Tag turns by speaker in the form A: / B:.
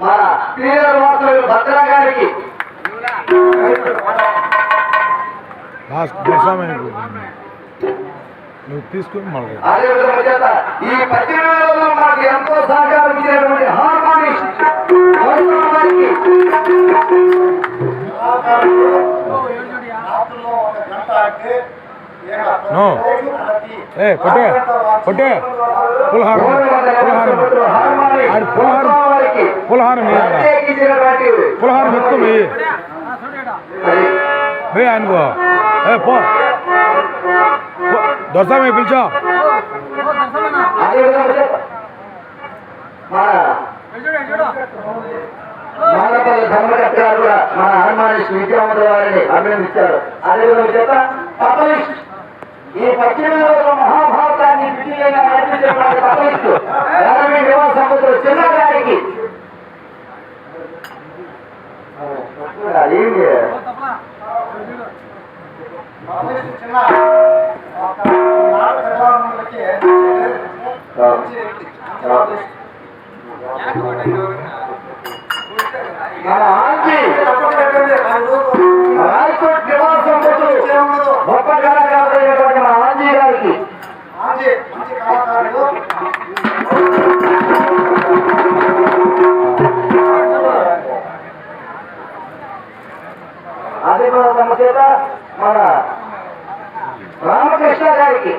A: మన పీఆర్ వాసులు భద్రా గారికి.
B: నువ్వు తీసుకుని మళ్ళీ.
A: ఈ పద్దెనిమిదిలో
B: నో ఏ కొట్టే కొట్టే పులహారం
A: మూడు వందల యాభై
B: పులహారం
A: రూపాయలు హార్మోనిస్ట్
B: ఆడి పులహారం
A: మోహన్ గారికి
B: పులహారం వేయండి
A: ప్రత్యేకించినటువంటి
B: పులహారం ఎత్తు వెయ్యి
A: అది
B: వెయ్యి అనుకో ఏ పో దొరసామే పిలిచా
A: అదే విధంగా మానపల్లి ధర్మకర్త గారు కూడా మన హార్మోనిస్ట్ విద్యావంతుల వారిని అభినందించారు. అదేవిధంగా చేత తపలిస్ట్ ఈ రోజుల మహాభారతాన్ని విజయంగా తపలిస్ట్ నివాస సముద్రం చిన్న గారికి. ఏంటి మన ఆంటీ రాయకోట్ నివాస గొప్ప కళాకారుడైనటువంటి మన ఆంజీ గారికి. అదే కూడా తమ చేత మన రామకృష్ణ గారికి.